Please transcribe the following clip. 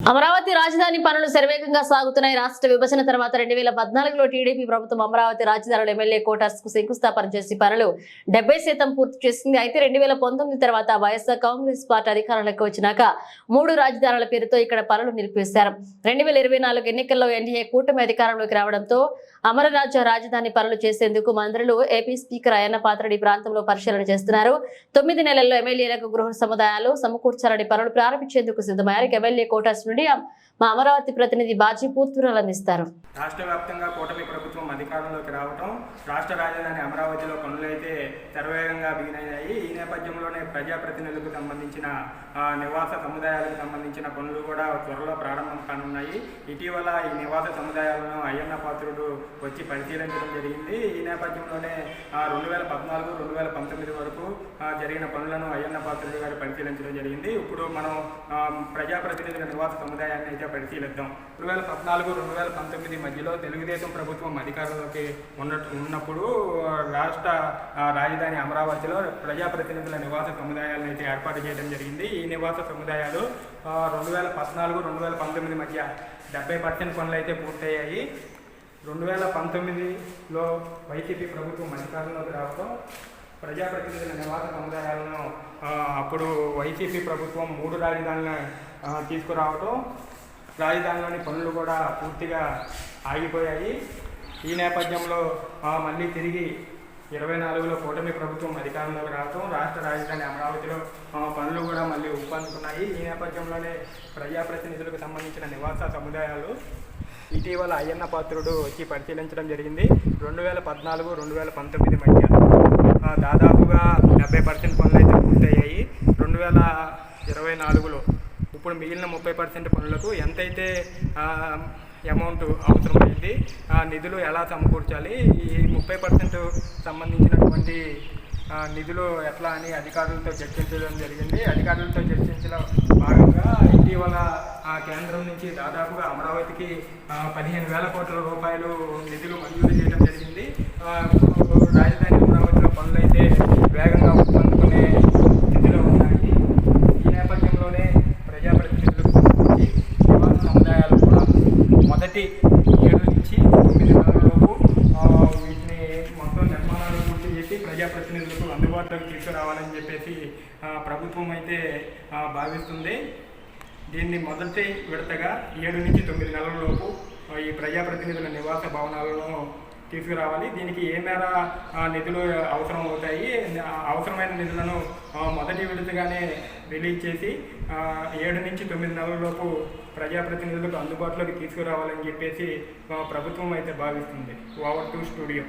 అమరావతి రాజధాని పనులు శరవేగంగా సాగుతున్నాయి. రాష్ట్ర విభజన తర్వాత రెండు వేల పద్నాలుగులో టీడీపీ ప్రభుత్వం అమరావతి రాజధానుల ఎమ్మెల్యే కోటాస్కు శంకుస్థాపన చేసి పనులు డెబ్బై శాతం పూర్తి చేసింది. అయితే రెండు వేల పంతొమ్మిది తర్వాత వైఎస్ఆర్ కాంగ్రెస్ పార్టీ అధికారంలోకి వచ్చినాక మూడు రాజధానుల పేరుతో ఇక్కడ పనులు నిలిపేశారు. రెండు వేల ఇరవై నాలుగు ఎన్నికల్లో ఎన్డీఏ కూటమి అధికారంలోకి రావడంతో అమరరాజ్య రాజధాని పనులు చేసేందుకు మంత్రులు ఏపీ స్పీకర్ అయ్యన్న పాత్రడి ప్రాంతంలో పరిశీలన చేస్తున్నారు. తొమ్మిది నెలల్లో ఎమ్మెల్యేలకు గృహ సముదాయాలు సమకూర్చాలని పనులు ప్రారంభించేందుకు సిద్ధమయ్యారు. ఎమ్మెల్యే కోటాస్ నుండి మా అమరావతి ప్రతినిధి బాజీ పూర్తి అందిస్తారు రాష్ట్ర వ్యాప్తంగా కూటమి ప్రభుత్వం అధికారంలోకి రావటం రాష్ట్ర రాజధాని అమరావతిలో పనులైతే తెరవేగంగా బిగినయ్యాయి. ఈ నేపథ్యంలోనే ప్రజాప్రతినిధులకు సంబంధించిన నివాస సముదాయాలకు సంబంధించిన పనులు కూడా త్వరలో ప్రారంభం కానున్నాయి. ఇటీవల ఈ నివాస సముదాయాలను అయ్యన్న పాత్రుడు వచ్చి పరిశీలించడం జరిగింది. ఈ నేపథ్యంలోనే రెండు వేల పద్నాలుగు రెండు వేల పంతొమ్మిది వరకు జరిగిన పనులను అయ్యన్న పాత్రుడు గారు పరిశీలించడం జరిగింది. ఇప్పుడు మనం ప్రజాప్రతినిధుల నివాస సముదాయాన్ని అయితే పరిశీలిద్దాం. రెండు వేల పద్నాలుగు రెండు వేల పంతొమ్మిది మధ్యలో తెలుగుదేశం ప్రభుత్వం అధికారంలోకి ఉన్నట్టు ఉన్నప్పుడు రాష్ట్ర రాజధాని అమరావతిలో ప్రజాప్రతినిధుల నివాస సముదాయాలను అయితే ఏర్పాటు చేయడం జరిగింది. ఈ నివాస సముదాయాలు రెండు వేల పద్నాలుగు రెండు వేల పంతొమ్మిది మధ్య డెబ్బై పర్సెంట్ పనులు అయితే పూర్తయ్యాయి. రెండు వేల పంతొమ్మిదిలో వైసీపీ ప్రభుత్వం అధికారంలోకి రావడం ప్రజాప్రతినిధుల నివాస సముదాయాలను అప్పుడు వైసీపీ ప్రభుత్వం మూడు రాజధానులను తీసుకురావటం తీసుకురావడం రాజధానిలోని పనులు కూడా పూర్తిగా ఆగిపోయాయి. ఈ నేపథ్యంలో మళ్ళీ తిరిగి ఇరవై నాలుగులో కూటమి ప్రభుత్వం అధికారంలోకి రావడం రాష్ట్ర రాజధాని అమరావతిలో పనులు కూడా మళ్ళీ ఉప్పందుకున్నాయి. ఈ నేపథ్యంలోనే ప్రజాప్రతినిధులకు సంబంధించిన నివాస సముదాయాలు ఇటీవల అయ్యన్న పాత్రుడు వచ్చి పరిశీలించడం జరిగింది. రెండు వేల పద్నాలుగు రెండు వేల పంతొమ్మిది మధ్య దాదాపుగా డెబ్బై పర్సెంట్ పనులు అయితే పూర్తయ్యాయి. రెండు వేల ఇరవై నాలుగులో ఇప్పుడు మిగిలిన ముప్పై పర్సెంట్ పనులకు ఎంతైతే అమౌంట్ అవసరమైంది ఆ నిధులు ఎలా సమకూర్చాలి ఈ ముప్పై పర్సెంట్ సంబంధించినటువంటి నిధులు ఎట్లా అని అధికారులతో చర్చించడం జరిగింది. అధికారులతో చర్చించిన భాగంగా ఇటీవల ఆ కేంద్రం నుంచి దాదాపుగా అమరావతికి పదిహేను వేల కోట్ల రూపాయలు నిధులు మంజూరు చేయడం జరిగింది ఆ, ఇప్పుడు రాజధాని అమరావతిలో పనులు అయితే వేగంగా ఊపందుకునే స్థితిలో ఉన్నాయి ఈ నేపథ్యంలోనే ప్రజాప్రతినిధులకు సంబంధించి నివాస సముదాయాలు కూడా మొదటి ఏడు నుంచి తొమ్మిది నెలలలోపు వీటిని మొత్తం నిర్మాణాలు పూర్తి చేసి ప్రజాప్రతినిధులకు అందుబాటులోకి తీసుకురావాలని చెప్పేసి ప్రభుత్వం అయితే భావిస్తుంది. దీన్ని మొదటి విడతగా ఏడు నుంచి తొమ్మిది నెలల లోపు ఈ ప్రజాప్రతినిధుల నివాస భవనాలను తీసుకురావాలి. దీనికి ఏ మేర నిధులు అవసరం అవుతాయి అవసరమైన నిధులను మొదటి విడతగానే రిలీజ్ చేసి ఏడు నుంచి తొమ్మిది నెలల లోపు ప్రజాప్రతినిధులకు అందుబాటులోకి తీసుకురావాలని చెప్పేసి ప్రభుత్వం అయితే భావిస్తుంది. Over to studio.